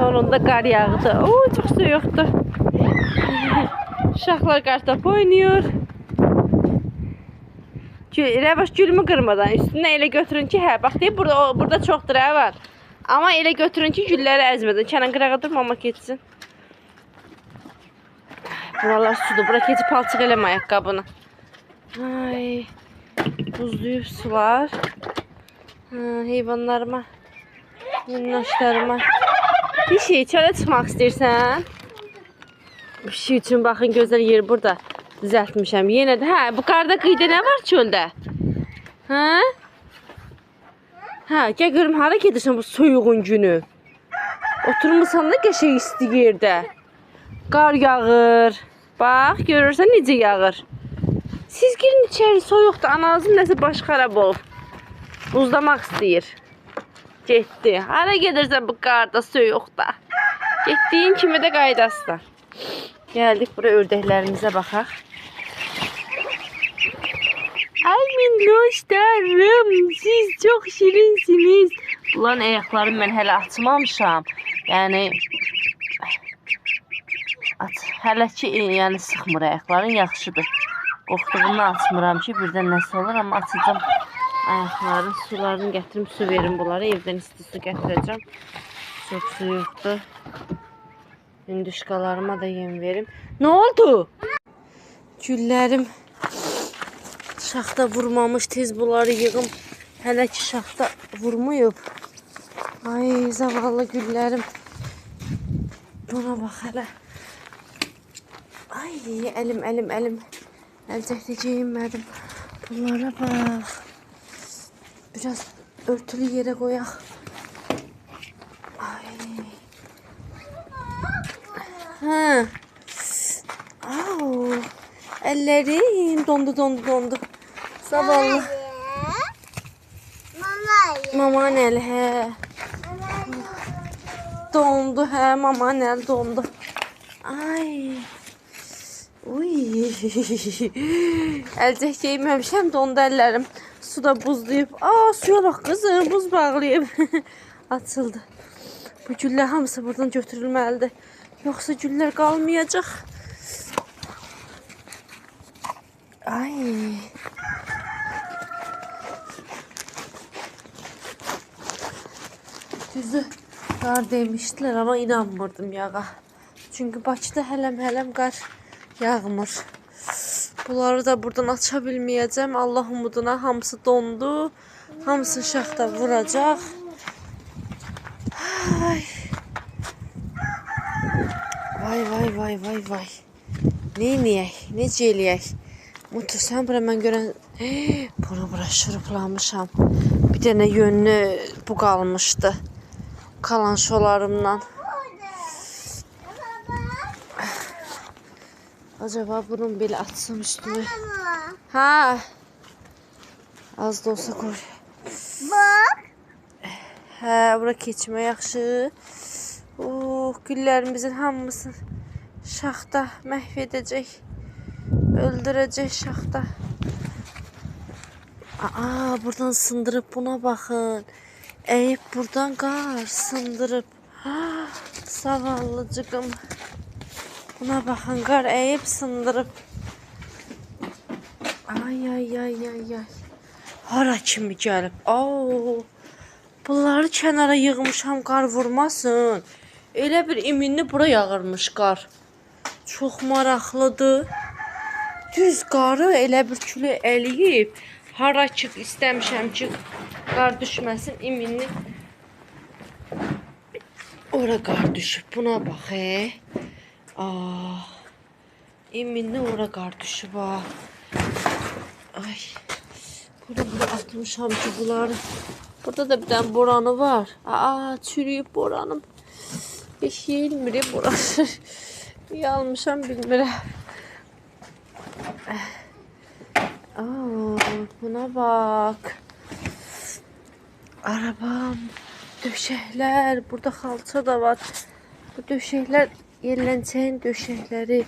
Sonunda qar yağdı. Oo, çox soyuqdur. Uşaqlar qartop oynayır. Gül, Rəvaş gülümü qırmadan üstünə elə götürün ki, hə, bax deyib burada burada çoxdur hə var. Amma elə götürün ki, gülləri əzmədən. Kənan qırağa durmama keçsin. Buralar sudur. Bura keçib palçıq eləmə ayaqqabını. Ay. Buzluyub sular. Ha, heyvanlarıma, minnoşlarıma. Bir şey çölə çıxmaq istəyirsən? Bir şey üçün baxın gözəl yer burada düzəltmişəm. Yenə də hə, bu qarda qıyda nə var çöldə? Hə? Hə, gəl görüm hara gedirsən bu soyuğun günü? Oturmusan da qəşəng isti yerdə. Qar yağır. Bax, görürsən necə yağır. Siz girin içəri, soyuqdur. Ananızın nəsə başı xarab olub. Buzlamaq istəyir. Getdi. Hara gedirsən bu qarda, soyuqda? Getdiyin kimi də qaydasın. Gəldik bura ördəklərimizə baxaq. Ay minnoşlarım, siz çox şirinsiniz. Bunların ayaqlarını mən hələ açmamışam. Yəni At, hələ ki, e, yəni sıxmır ayaqların, yaxşıdır. Qorxduğumdan açmıram ki, birdən nəsə olur, amma açacağam ayaqların sularını gətirim, su verim bunlara. Evdən isti su gətirəcəm. Çox suyuqdur. Hündüşkalarıma da yem verim. Nə oldu? Güllərim şaxta vurmamış, tez bunları yığım. Hələ ki şaxta vurmayıb. Ay, zavallı güllərim. Buna bax hələ. Ay, əlim, əlim, əlim. Əlcəkdə geyinmədim. Bunlara bax. Biraz örtülü yerə qoyaq. Ay. Hə. Au. Əllərim dondu, dondu, dondu. Zavallı. Mama Mama əl, hə. Dondu, hə, mama əl dondu. Ay. Uy. Əlcək geyməmişəm, dondu əllərim. Suda buzlayıb. Aa, suya bax qızım, buz bağlayıb. Açıldı. Bu güllər hamısı buradan götürülməlidir. Yoxsa güllər qalmayacaq. Ay. Düzü qar demişdilər, amma inanmırdım yağa. Çünki Bakıda hələm-hələm qar yağmır. Bunları da buradan aça bilməyəcəm. Allah umuduna hamısı dondu. Hamısını şaxta vuracaq. Ay. Vay vay vay vay vay. Neyniyək? Necə eləyək? Mutu sən bura mən görən bunu bura şuruplanmışam. Bir dənə yönlü bu qalmışdı. Kalan şolarımdan. Acaba bunun belə atsam üstünü. Ha. Az da olsa koy. Bak. Hə, bura keçmə yaxşı. Oh, güllərimizin hamısını şaxta məhv edəcək. Öldürəcək şaxta. Aa, buradan sındırıb buna baxın. Əyib buradan qar sındırıb. Ah, Zavallıcığım. Buna baxın, qar əyib sındırıb. Ay ay ay ay ay. Hara kimi gəlib? Oo. Bunları kənara yığmışam qar vurmasın. Elə bir iminli bura yağırmış qar. Çox maraqlıdır. Düz qarı elə bir külü əliyib. Hara ki istəmişəm ki qar düşməsin iminli. Ora qar düşüb. Buna bax, he. Ah. Eminle ora kardeşi bak. Ay. Burada bunu atmışam çubuları. Burada da bir tane boranı var. Aa çürüyüp boranım. Hiç yiyilmir boranı. Niye almışam bilmirəm. Ah. Aa, buna bak. Arabam. Döşekler. Burada halça da var. Bu döşekler yerlənçəyin döşəkləri.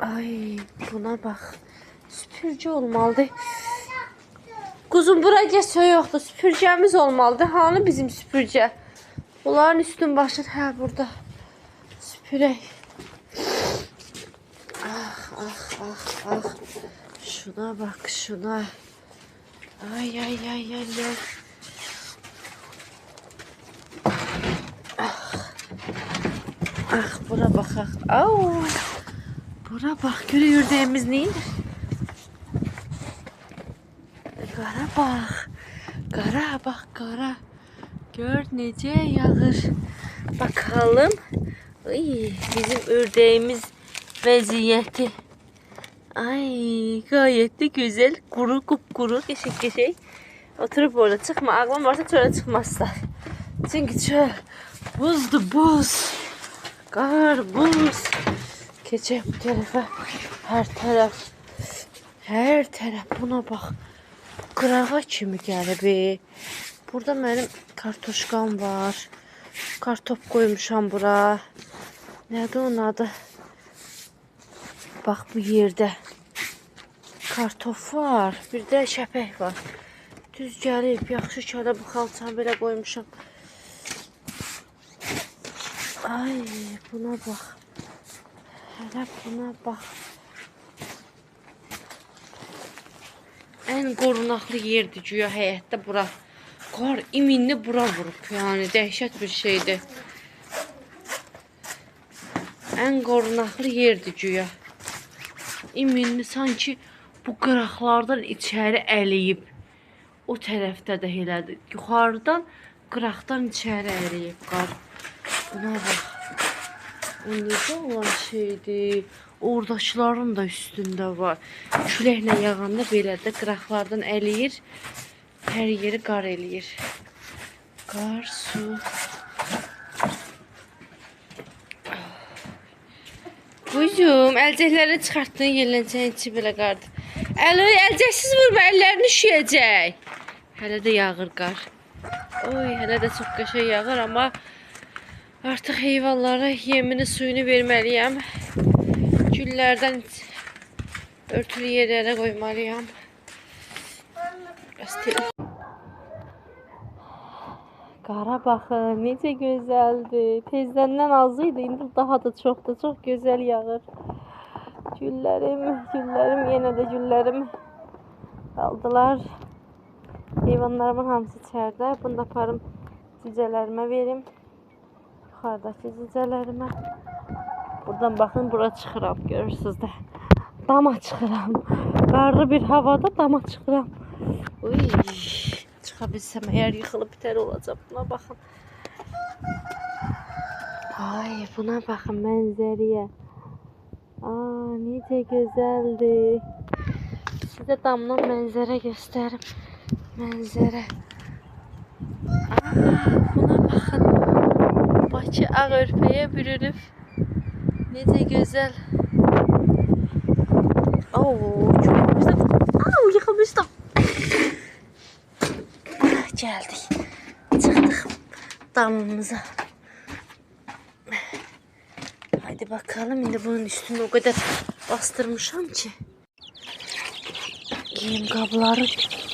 Ay, buna bax. Süpürgü olmalıdır. Kuzum bura geç yoxdur. Süpürgəmiz olmalıdır. Hanı bizim süpürgə? Bunların üstün başın hə burada. Süpürək. Ah ah ah ah. Şuna bak şuna. Ay ay ay ay ay. Ah. Ah bura bakak. Au. Bura bak görüyürdüğümüz neyin? Qara bax. Qara bax, qara. Gör necə yağır. Bakalım. Ay, bizim ördəyimiz vəziyyəti. Ay, gayet de güzel. Kuru kupkuru, geçik geçik. Oturup orada çıkma. Aklım varsa çöle çıkmazlar. Çünkü çöl buzdu buz. Buz. Geçelim bu tarafa. Her taraf. Her taraf. Buna bak. Qırağa kimi gəlib. Burada mənim kartoşkam var. Kartop qoymuşam bura. Nədir onun adı? Bax bu yerdə kartof var. Bir də şəpək var. Düz gəlib. Yaxşı kələ bu xalçanı belə qoymuşam. Ay, buna bax. Hələ buna bax. Ən qorunaqlı yerdir güya həyətdə bura. Qar iminli bura vurub. Yəni dəhşət bir şeydir. Ən qorunaqlı yerdir güya. İminli sanki bu qıraqlardan içəri əliyib. O tərəfdə də elədir. Yuxarıdan qıraqdan içəri əliyib qar. Buna bax. O necə olan şeydir? Oradakıların da üstündə var. Küləklə yağanda belə də qıraqlardan əliyir. Hər yeri qar eləyir. Qar, su. Kuzum, əlcəkləri çıxartdın, yerlənəcəyin içi belə qardır. Əli, əlcəksiz vurma, əllərini üşüyəcək. Hələ də yağır qar. Oy, hələ də çox qəşəng yağır, amma artıq heyvanlara yemini, suyunu verməliyəm. Güllərdən örtülü yerlərə qoymalıyam. Qara baxın, necə gözəldir. Tezdən az idi, indi daha da çoxdur. Çox gözəl yağır. Güllərim, güllərim, yenə də güllərim qaldılar. Heyvanlarımın hamısı içəridə. Bunu da aparım cücələrimə verim. Yuxarıdakı cücələrimə. Buradan baxın, bura çıxıram, görürsüz də. Dama çıxıram. Qarlı bir havada dama çıxıram. Uy, çıxa bilsəm əgər yıxılıb bitər olacaq. Buna baxın. Ay, buna baxın mənzərəyə. Aa, necə gözəldir. Sizə damdan mənzərə göstərim. Mənzərə. Aa, buna baxın bahçe ağırpeye bürünüp ne de güzel. Oo, çok yıkamıştım. Aa, yıkamıştım. Ah, geldik. Çıktık damımıza. Hadi bakalım şimdi bunun üstünü o kadar bastırmışam ki. Giyim kabları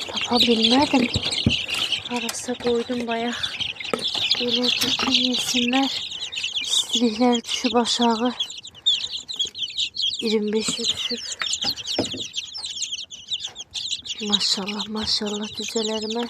tapabilmedim. Arasa koydum bayağı. Böyle tutun yesinler. İstilikler düşüp aşağı. 25'e düşüp. Maşallah maşallah cücelerime.